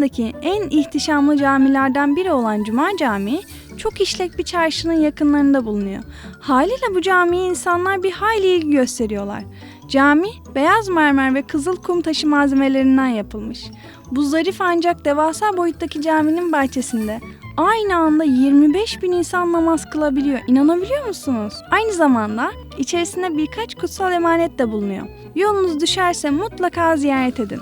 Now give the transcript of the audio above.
Hindistan'daki en ihtişamlı camilerden biri olan Cuma Camii, çok işlek bir çarşının yakınlarında bulunuyor. Haliyle bu camiye insanlar bir hayli ilgi gösteriyorlar. Cami, beyaz mermer ve kızıl kum taşı malzemelerinden yapılmış. Bu zarif ancak devasa boyuttaki caminin bahçesinde aynı anda 25 bin insan namaz kılabiliyor. İnanabiliyor musunuz? Aynı zamanda içerisinde birkaç kutsal emanet de bulunuyor. Yolunuz düşerse mutlaka ziyaret edin.